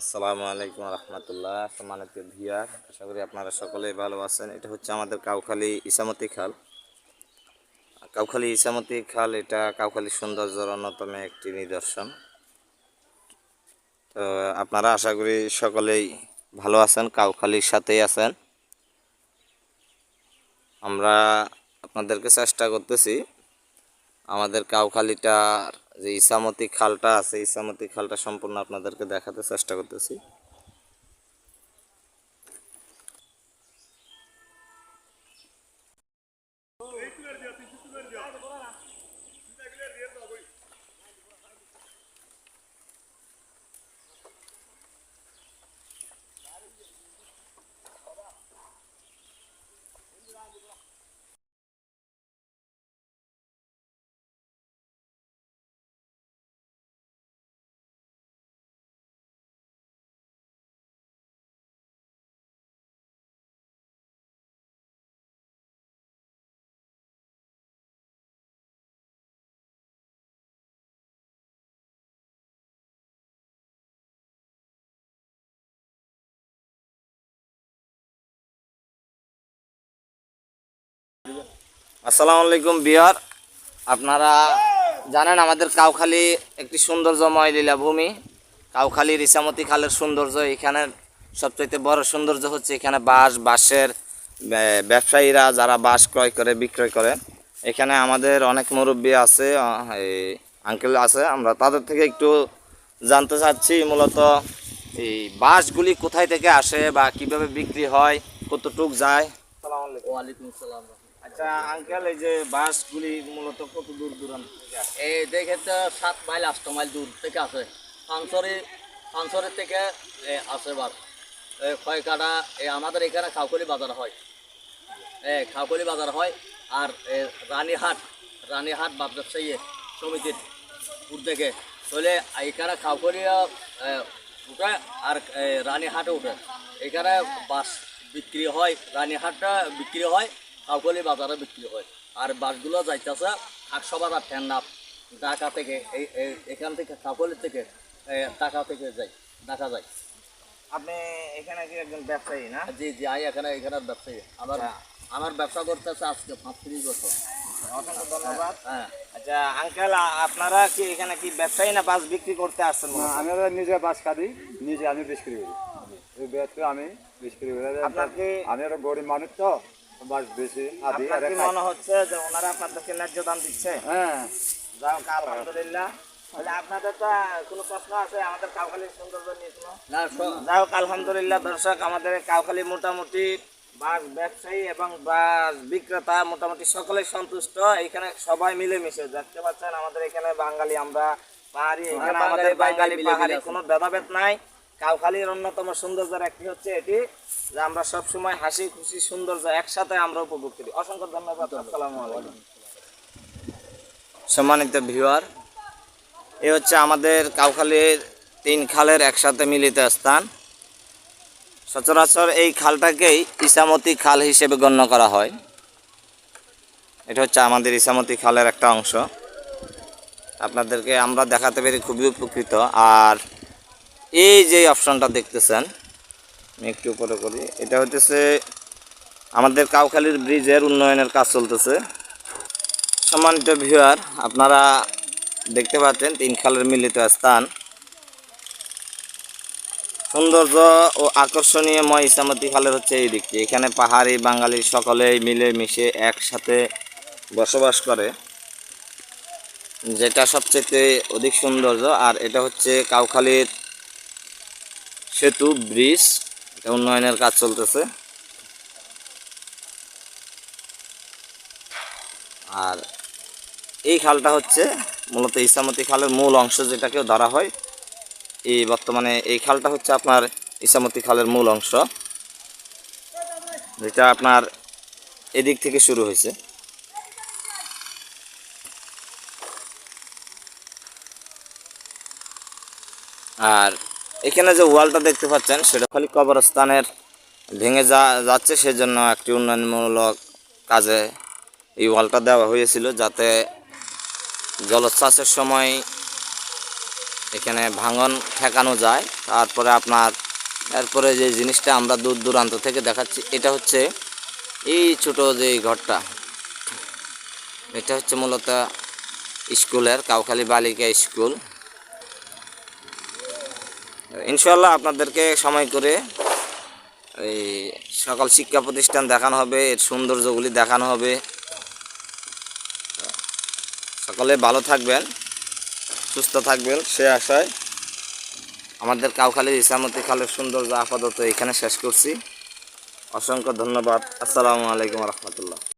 আসসালামু আলাইকুম রহমতুল্লাহ। সম্মানিত ভিয়ার আশা করি আপনারা সকলেই ভালো আছেন। এটা হচ্ছে আমাদের কাউখালী ইসামতি খাল। কাউখালী ইসামতি খাল, এটা কাউখালী সৌন্দর্যের অন্যতম একটি নিদর্শন। তো আপনারা আশা করি সকলেই ভালো আছেন, কাউখালীর সাথেই আছেন। আমরা আপনাদেরকে চেষ্টা করতেছি আমাদের কাউখালিটার যে ইসামতি খালটা আছে ইসামতি খালটা সম্পূর্ণ আপনাদেরকে দেখাতে চেষ্টা করতেছি। আসসালামু আলাইকুম বিহার আপনারা জানেন আমাদের কাউখালী একটি সৌন্দর্যময় লীলাভূমি। কাউখালীর ইসামতি খালের সৌন্দর্য এখানে সবচেয়ে বড় সৌন্দর্য হচ্ছে এখানে বাঁশ বাঁশের ব্যবসায়ীরা যারা বাঁশ ক্রয় করে বিক্রয় করে। এখানে আমাদের অনেক মুরব্বী আছে এই আঙ্কেল আছে আমরা তাদের থেকে একটু জানতে চাচ্ছি মূলত এই বাঁশগুলি কোথায় থেকে আসে বা কীভাবে বিক্রি হয় কতটুক যায়? আসসালামু আলাইকুম। ওয়ালাইকুম সালাম আঙ্কেল এই যে মূলত কত দূর দূরান্ত এই দেখে সাত মাইল আট মাইল দূর থেকে আসে। এ, আসে আমাদের এখানে খাউকলি বাজার হয়। খাউকলি বাজার হয় আর রানীহাট রানীহাট বাপ ব্যবসায়ী সমিতির উদ্যোগে তাহলে এখানে খাউকলি উঠে আর রানীহাটে উঠে। এখানে বাস বিক্রি হয় রানীহাটটা বিক্রি হয় খাউকলি বাজারে বিক্রি হয়। আর বাসগুলো যাইতেছে আটশো বাজার ঠেন্নাপ ঢাকা থেকে এই এখান থেকে খাউকলি থেকে ঢাকা থেকে যাই ঢাকা যায় আপনি এখানে কি একজন ব্যবসায়ী না? জি জি আমি এখানে এখানে ব্যবসায়ী। আমার আমার ব্যবসা করতেছে আজকে পঁয়ত্রিশ বছর। অসংখ্য ধন্যবাদ। হ্যাঁ আচ্ছা আঙ্কেল আপনারা কি এখানে কি ব্যবসায়ী না বাস বিক্রি করতে আসছেন? না, আমি নিজে বাস কাটি নিজে আমি বিক্রি করি। আমি বিক্রি করি আপনার কি- আমি একটা গরিব মানুষ তো। বাস বেশি আদি আপনার আর কি খাই। মনে হচ্ছে যে ওনারা আপনাদেরকে ন্যায্য দাম দিচ্ছে? হ্যাঁ। যাও আলহামদুলিল্লাহ। তাহলে আপনাদের তো কোনো প্রশ্ন আছে? আমাদের কাউখালীর সৌন্দর্য নিয়ে কোনো? যাই হোক আলহামদুলিল্লাহ দর্শক আমাদের কাউখালী মোটামুটি বাস ব্যবসায়ী এবং বাস বিক্রেতা মোটামুটি সকলেই সন্তুষ্ট। এখানে সবাই মিলেমিশে দেখতে পাচ্ছেন আমাদের এখানে বাঙালি আমরা পাহাড়ি এখানে আমাদের বাঙালি পাহাড়ি কোনো ভেদাভেদ নাই। কাউখালীর অন্যতম সৌন্দর্যের একটি হচ্ছে এটি যে আমরা সব সময় হাসি খুশি সৌন্দর্য একসাথে আমরা উপভোগ করি। অসংখ্য ধন্যবাদ। আসসালামু আলাইকুম। সম্মানিত ভিউয়ার এ হচ্ছে আমাদের কাউখালীর তিন খালের একসাথে মিলিত স্থান। সচরাচর এই খালটাকেই ইসামতি খাল হিসেবে গণ্য করা হয়। এটা হচ্ছে আমাদের ইসামতি খালের একটা অংশ। আপনাদেরকে আমরা দেখাতে পেরে খুবই উপকৃত। আর এই যে অপশনটা দেখতেছেন একটু উপরে করি। এটা হচ্ছে আমাদের কাউখালীর ব্রিজের উন্নয়নের কাজ চলতেছে। সম্মানিত ভিউয়ার আপনারা দেখতে পাচ্ছেন তিন খালের মিলিত স্থান। সৌন্দর্য ও আকর্ষণীয়ময় ইসামতি খালের হচ্ছে এই দিকটি। এখানে পাহাড়ি বাঙালি সকলেই মিলে মিশে একসাথে বসবাস করে, যেটা সবচেয়ে অধিক সৌন্দর্য। আর এটা হচ্ছে কাউখালীর সেতু, ব্রিজ, এটা উন্নয়নের কাজ চলতেছে। আর এই খালটা হচ্ছে মূলত ইসামতি খালের মূল অংশ যেটাকে ধরা হয়। এই বর্তমানে এই খালটা হচ্ছে আপনার ইসামতি খালের মূল অংশ। যেটা আপনার এদিক থেকে শুরু হয়েছে। আর এখানে যে ওয়ালটা দেখতে পাচ্ছেন, সেটা খালি কবরস্থানের ভেঙে যা, যাচ্ছে, সেজন্য একটি উন্নয়নমূলক কাজে এই ওয়ালটা দেওয়া হয়েছিল, যাতে জলোচ্ছ্বাসের সময় এখানে ভাঙন ঠেকানো যায়। তারপরে আপনার, এরপরে যে জিনিসটা আমরা দূর দূরান্ত থেকে দেখাচ্ছি, এটা হচ্ছে এই ছোট যে ঘরটা, এটা হচ্ছে মূলত স্কুলের কাউখালী বালিকা স্কুল। ইনশাল্লাহ আপনাদেরকে সময় করে এই সকল শিক্ষা প্রতিষ্ঠান দেখানো হবে, এর সৌন্দর্যগুলি দেখানো হবে। সকলে ভালো থাকবেন, সুস্থ থাকবেন, সে আশায়। আমাদের কাউখালীর ইসামতি খালের সৌন্দর্য আপাতত এখানে শেষ করছি। অসংখ্য ধন্যবাদ। আসসালামু আলাইকুম রহমতুল্লাহ।